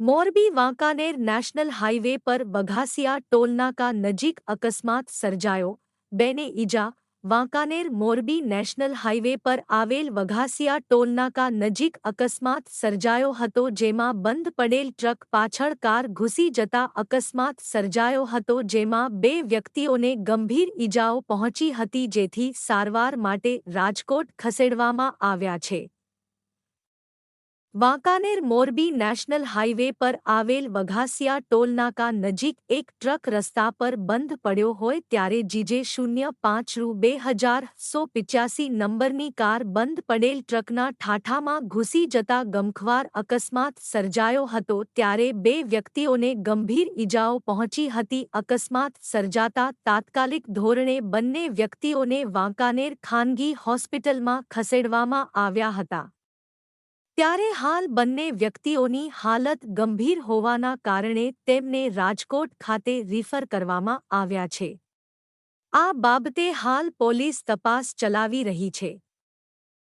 Morbi Wankaner national highway પર બઘાસિયા ટોલનાકા નજીક અકસ્માત સર્જાયો. બેને ઈજા, વાંકાનેર મોરબી નેશનલ હાઇવે પર આવેલ વઘાસિયા ટોલનાકા નજીક અકસ્માત સર્જાયો હતો જેમાં બંધ પડેલ ટ્રક પાછળ કાર ઘૂસી જતા અકસ્માત સર્જાયો હતો જેમાં બે વ્યક્તિઓને ગંભીર ઈજાઓ પહોંચી હતી જેથી સારવાર માટે રાજકોટ ખસેડવામાં આવ્યા છે. વાંકાનેર મોરબી નેશનલ હાઇવે પર આવેલ વઘાસિયા ટોલનાકા નજીક એક ટ્રક રસ્તા પર બંધ પડ્યો હોય ત્યારે જીજે શૂન્ય પાંચ રૂ બે હજાર સો પિચ્યાસી નંબરની કાર બંધ પડેલ ટ્રકના ઠાઠામાં ઘૂસી જતા ગમખ્વાર અકસ્માત સર્જાયો હતો ત્યારે બે વ્યક્તિઓને ગંભીર ઇજાઓ પહોંચી હતી. અકસ્માત સર્જાતા તાત્કાલિક ધોરણે બંને વ્યક્તિઓને વાંકાનેર ખાનગી હોસ્પિટલમાં ખસેડવામાં આવ્યા હતા. ત્યારે હાલ બંને વ્યક્તિઓની હાલત ગંભીર હોવાના કારણે તેમને રાજકોટ ખાતે રિફર કરવામાં આવ્યા છે. આ બાબતે હાલ પોલીસ તપાસ ચલાવી રહી છે.